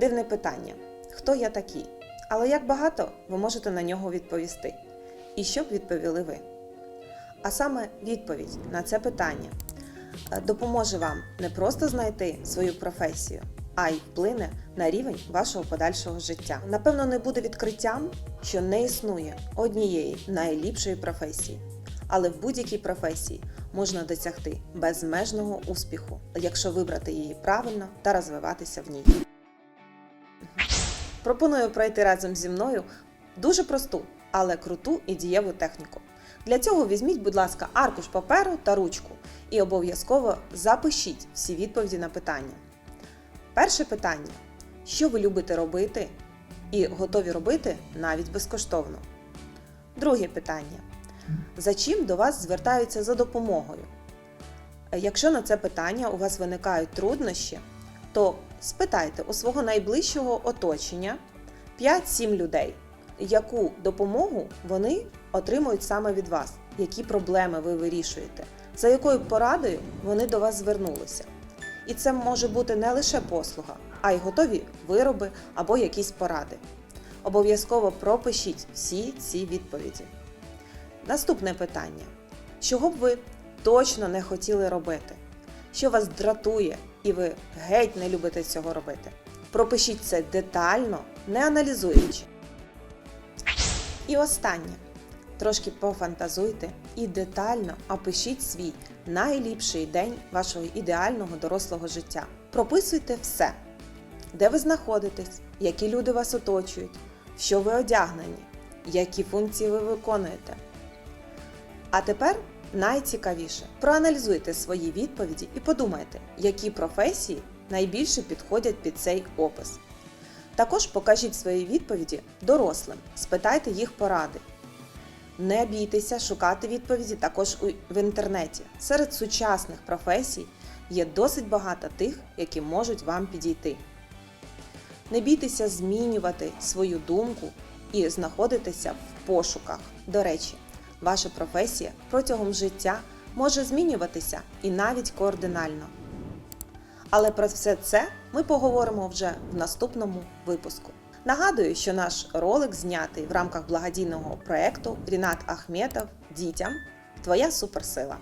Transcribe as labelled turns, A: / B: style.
A: Дивне питання: хто я такий? Але як багато ви можете на нього відповісти? І що б відповіли ви? А саме відповідь на це питання е, допоможе вам не просто знайти свою професію, а й вплине на рівень вашого подальшого життя. Напевно, не буде відкриттям, що не існує однієї найліпшої професії. Але в будь-якій професії можна досягти безмежного успіху, якщо вибрати її правильно та розвиватися в ній. Пропоную пройти разом зі мною дуже просту, але круту і дієву техніку. Для цього візьміть, будь ласка, аркуш паперу та ручку і обов'язково запишіть всі відповіді на питання. Перше питання: що ви любите робити і готові робити навіть безкоштовно? Друге питання: за чим до вас звертаються за допомогою? Якщо на це питання у вас виникають труднощі, то спитайте у свого найближчого оточення 5-7 людей, яку допомогу вони отримують саме від вас, які проблеми ви вирішуєте, за якою порадою вони до вас звернулися. І це може бути не лише послуга, а й готові вироби або якісь поради. Обов'язково пропишіть всі ці відповіді. Наступне питання: чого б ви точно не хотіли робити? Що вас дратує і ви геть не любите цього робити? Пропишіть це детально, не аналізуючи. І останнє. Трошки пофантазуйте і детально опишіть свій найліпший день вашого ідеального дорослого життя. Прописуйте все, де ви знаходитесь, які люди вас оточують, що ви одягнені, які функції ви виконуєте. А тепер найцікавіше проаналізуйте свої відповіді і подумайте, які професії найбільше підходять під цей опис. Також покажіть свої відповіді дорослим, спитайте їх поради. Не бійтеся шукати відповіді також в інтернеті. Серед сучасних професій є досить багато тих, які можуть вам підійти. Не бійтеся змінювати свою думку і знаходитися в пошуках. До речі, ваша професія протягом життя може змінюватися і навіть координально. Але про все це ми поговоримо вже в наступному випуску. Нагадую, що наш ролик знятий в рамках благодійного проекту Рінат Ахметов Дітям Твоя суперсила.